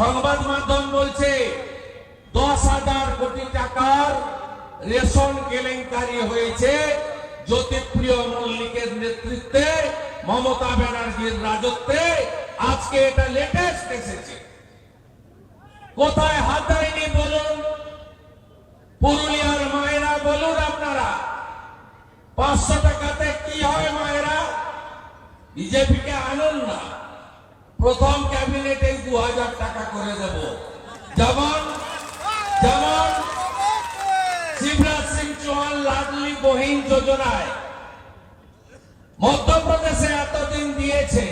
সংবাদ মাধ্যম বলছে, দশ হাজার কোটি টাকার রেশন কেলেঙ্কারি হয়েছে জ্যোতিপ্রিয় মল্লিকের নেতৃত্বে, মমতা ব্যানার্জির রাজত্বে। আজকে এটা লেটেস্ট এসেছে। কোথায় হাত দেয়নি বলুন? পুরুলিয়ার মায়েরা বলুন আপনারা। পাঁচশো টাকাতে কি হয় মায়েরা? বিজেপিকে আনুন না। প্রথম ক্যাবিনেটে দু হাজার টাকা করে দেব। যেমন যেমন শিবরাজ সিং চৌহান লাডলি বহিন যোজনায় মধ্যপ্রদেশে এতদিন দিয়েছে,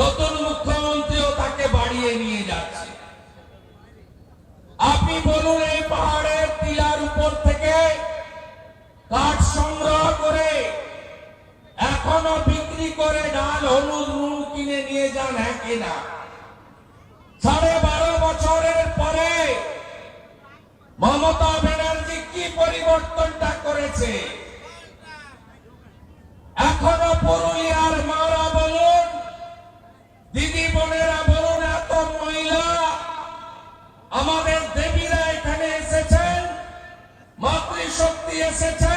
নতুন মুখ্যমন্ত্রীও তাকে বাড়িয়ে নিয়ে যাচ্ছে। আপনি বলুন এই পাহাড়ের টিলার উপর থেকে কাঠ সংগ্রহ করে এখনও বিক্রি করে ডাল, হলুদ নিয়ে যান হ্যাঁ কিনা সাড়ে বারো বছরের পরে মমতা ব্যানার্জি কি পরিবর্তনটা করেছে? এখনও পুরুলিয়ার মারা বলুন, দিদি বোনেরা বলুন, এত মহিলা আমাদের দেবীরা এখানে এসেছেন, মাতৃশক্তি এসেছেন।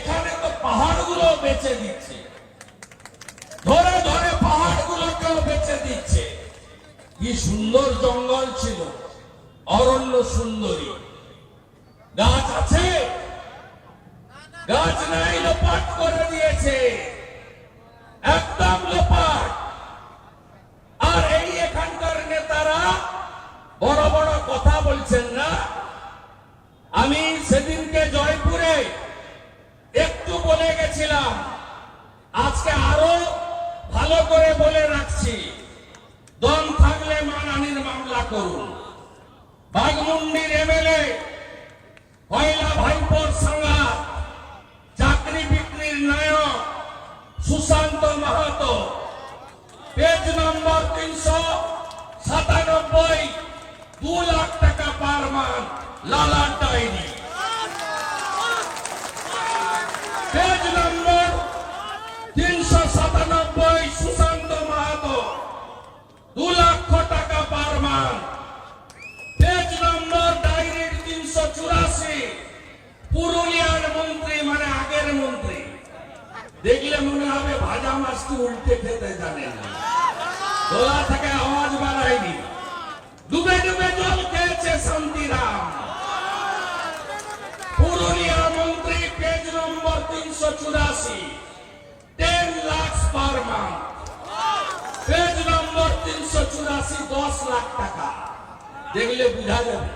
এখানে তো পাহাড়গুলো বেচে দিচ্ছে। ধরে ধরে পাহাড়গুলোকেও বেচে দিচ্ছে। কি সুন্দর জঙ্গল ছিল। অরণ্য সুন্দরী। গাছ আছে? গাছ নাই, লোপাট করে দিয়েছে। একদম লোপাট। আর এই এখানকার নেতারা বড় বড় দম থাকলে মানহানির মামলা করুন। বাগমুন্ডির এমএলএ, পয়লা ভাইপোর সাঙ্গা চাকরি বিক্রির নায়ক সুশান্ত মাহাতো। পেজ নম্বর তিনশো সাতানব্বই, দু লাখ টাকা পার মান লালার ডায়েরি দেখলে মনে হবে ভাজা মাছটি উল্টে খেতে জানেন না। গলা থেকে আওয়াজ বাড়ায়নি। ডুবে ডুবে জল খেয়েছে শান্তিরাম। পুরুলিয়া মন্ত্রী পেজ নম্বর তিনশো চুরাশি ten lakh per month. Page number তিনশো চুরাশি, দশ লাখ টাকা। দেখলে বুঝা যাবে।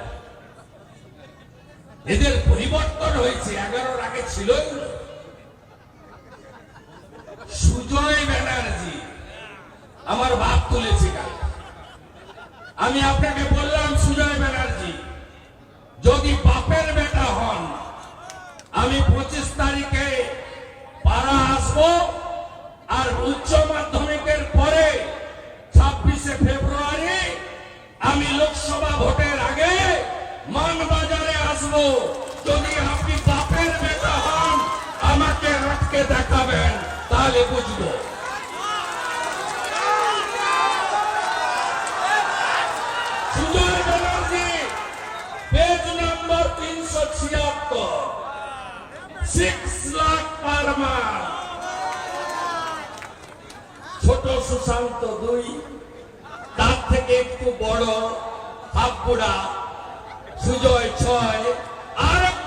এদের পরিবর্তন হয়েছে, এগারোর আগে ছিলই না। আসব যদি বাপের আমাকে আটকে দেখাবেন, তাহলে বুঝব। তিনশো ছিয়াত্তর। ছোট সুশান্ত দুই, তার থেকে একটু বড় হাফপুরা সুজয় ছয়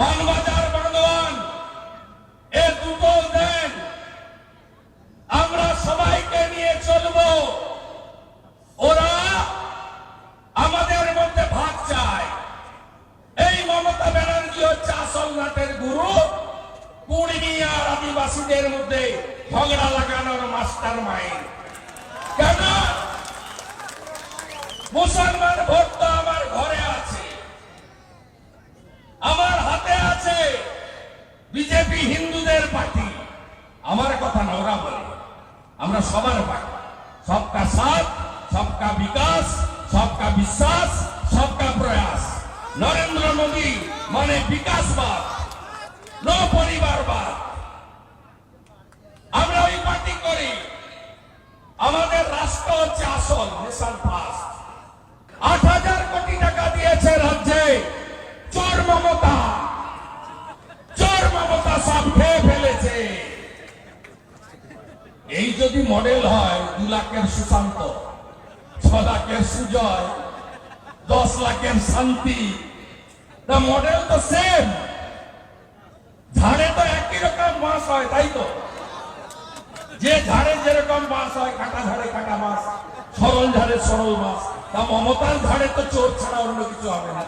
মানবাজার আমরা সবাইকে নিয়ে আমাদের ভাগ চায়। এই মমতা ব্যানার্জি হচ্ছে আসলনাথের গুরু। কুড়ি আদিবাসীদের মধ্যে ঝগড়া লাগানোর মাস্টার মাইন্ড কেন? মুসলমান ভোট বিশ্বাস সবকা প্রয়াস। নরেন্দ্র মোদী মানে বিকাশবাদ, ন পরিবারবাদ আমরা ওই পার্টি করি। আমাদের রাষ্ট্র হচ্ছে আসল নেশন ফার্স্ট আট হাজার কোটি টাকা দিয়েছে রাজ্যে চোর মমতা। চোর মমতা সব খেয়ে ফেলেছে। এই যদি মডেল হয়, দু লাখের সুশান্ত, ছ লাখের সুজয় দশ লাখের শান্তি। মডেল তো সেম ঝাড়ে তো একই রকম বাঁশ হয়, তাই তো? যে ঝাড়ে যেরকম বাঁশ হয়, কাটা ঝাড়ে কাটা মাস সরল ঝাড়ে সরল মাস তা মমতার ঝাড়ে তো চোর ছাড়া অন্য কিছু হবে না।